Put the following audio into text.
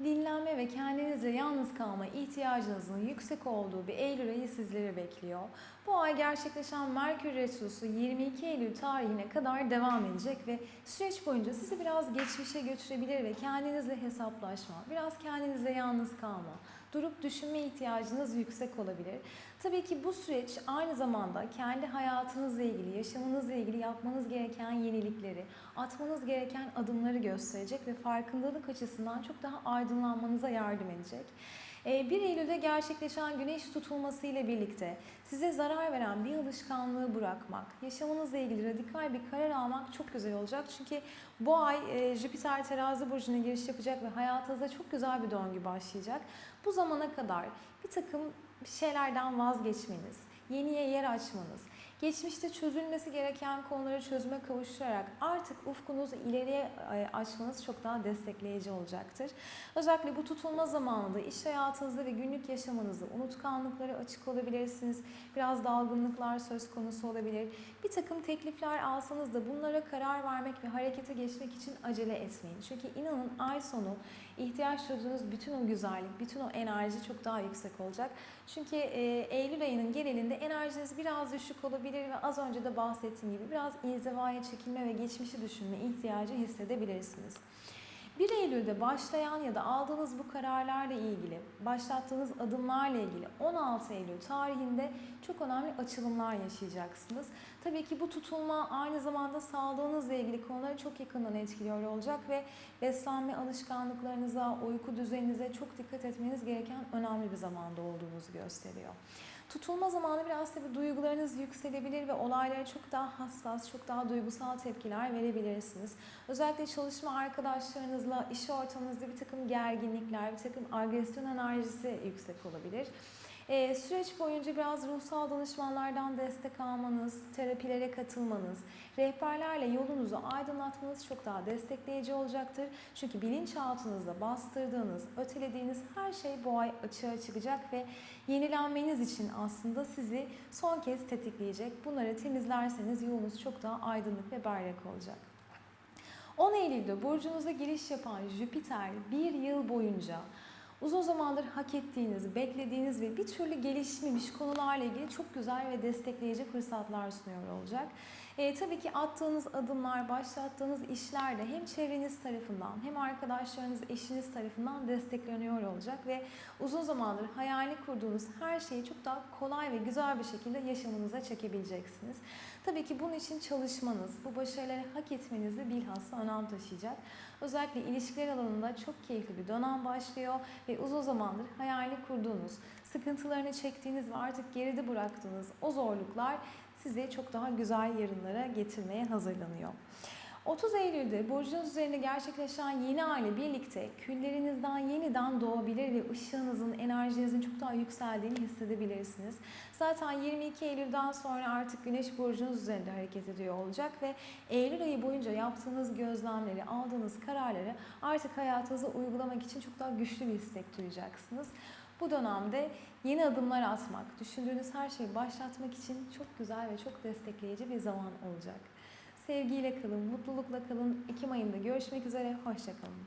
dinlenme ve kendinizle yalnız kalma ihtiyacınızın yüksek olduğu bir Eylül ayı sizleri bekliyor. Bu ay gerçekleşen Merkür Retrosu 22 Eylül tarihine kadar devam edecek ve süreç boyunca sizi biraz geçmişe götürebilir ve kendinizle hesaplaşma, biraz kendinizle yalnız kalma, durup düşünme ihtiyacınız yüksek olabilir. Tabii ki bu süreç aynı zamanda kendi hayatınızla ilgili, yaşamınızla ilgili yapmanız gereken yenilikleri, atmanız gereken adımları gösterecek ve farkındalık açısından çok daha aydınlanmanıza yardım edecek. Ee, 1 Eylül'de gerçekleşen güneş tutulması ile birlikte size zarar veren bir alışkanlığı bırakmak, yaşamınızla ilgili radikal bir karar almak çok güzel olacak. Çünkü bu ay e, Jüpiter terazi burcuna giriş yapacak ve hayatınızda çok güzel bir döngü başlayacak. Bu zamana kadar bir takım şeylerden vazgeçmeniz, yeniye yer açmanız, geçmişte çözülmesi gereken konuları çözüme kavuşturarak artık ufkunuzu ileriye e, açmanız çok daha destekleyici olacaktır. Özellikle bu tutulma zamanında iş hayatınızda ve günlük yaşamınızda unutkanlıklara açık olabilirsiniz. Biraz dalgınlıklar söz konusu olabilir. Bir takım teklifler alsanız da bunlara karar vermek ve harekete geçmek için acele etmeyin. Çünkü inanın ay sonu ihtiyaç duyduğunuz bütün o güzellik, bütün o enerji çok daha yüksek olacak. Çünkü e, Eylül ayının genelinde enerjiniz biraz düşük olabilir ve az önce de bahsettiğim gibi biraz inzivaya çekilme ve geçmişi düşünme ihtiyacı hissedebilirsiniz. 1 Eylül'de başlayan ya da aldığınız bu kararlarla ilgili, başlattığınız adımlarla ilgili 16 Eylül tarihinde çok önemli açılımlar yaşayacaksınız. Tabii ki bu tutulma aynı zamanda sağlığınızla ilgili konuları çok yakından etkiliyor olacak ve beslenme alışkanlıklarınıza, uyku düzeninize çok dikkat etmeniz gereken önemli bir zamanda olduğunuzu gösteriyor. Tutulma zamanı biraz tabii duygularınız yükselebilir ve olaylara çok daha hassas, çok daha duygusal tepkiler verebilirsiniz. Özellikle çalışma arkadaşlarınızla, iş ortamınızda bir takım gerginlikler, bir takım agresyon enerjisi yüksek olabilir. Ee, süreç boyunca biraz ruhsal danışmanlardan destek almanız, terapilere katılmanız, rehberlerle yolunuzu aydınlatmanız çok daha destekleyici olacaktır. Çünkü bilinçaltınızda bastırdığınız, ötelediğiniz her şey bu ay açığa çıkacak ve yenilenmeniz için aslında sizi son kez tetikleyecek. Bunları temizlerseniz yolunuz çok daha aydınlık ve berrak olacak. 10 Eylül'de burcunuza giriş yapan Jüpiter bir yıl boyunca uzun zamandır hak ettiğiniz, beklediğiniz ve bir türlü gelişmemiş konularla ilgili çok güzel ve destekleyici fırsatlar sunuyor olacak. E, tabii ki attığınız adımlar, başlattığınız işler de hem çevreniz tarafından hem arkadaşlarınız, eşiniz tarafından destekleniyor olacak ve uzun zamandır hayali kurduğunuz her şeyi çok daha kolay ve güzel bir şekilde yaşamınıza çekebileceksiniz. Tabii ki bunun için çalışmanız, bu başarıları hak etmeniz de bilhassa önem taşıyacak. Özellikle ilişkiler alanında çok keyifli bir dönem başlıyor ve uzun zamandır hayali kurduğunuz, sıkıntılarını çektiğiniz ve artık geride bıraktığınız o zorluklar sizi çok daha güzel yarınlara getirmeye hazırlanıyor. 30 Eylül'de burcunuz üzerinde gerçekleşen yeni ay ile birlikte küllerinizden yeniden doğabilir ve ışığınızın, enerjinizin çok daha yükseldiğini hissedebilirsiniz. Zaten 22 Eylül'den sonra artık Güneş burcunuz üzerinde hareket ediyor olacak ve Eylül ayı boyunca yaptığınız gözlemleri, aldığınız kararları artık hayatınıza uygulamak için çok daha güçlü bir istek duyacaksınız. Bu dönemde yeni adımlar atmak, düşündüğünüz her şeyi başlatmak için çok güzel ve çok destekleyici bir zaman olacak. Sevgiyle kalın, mutlulukla kalın. Ekim ayında görüşmek üzere, hoşçakalın.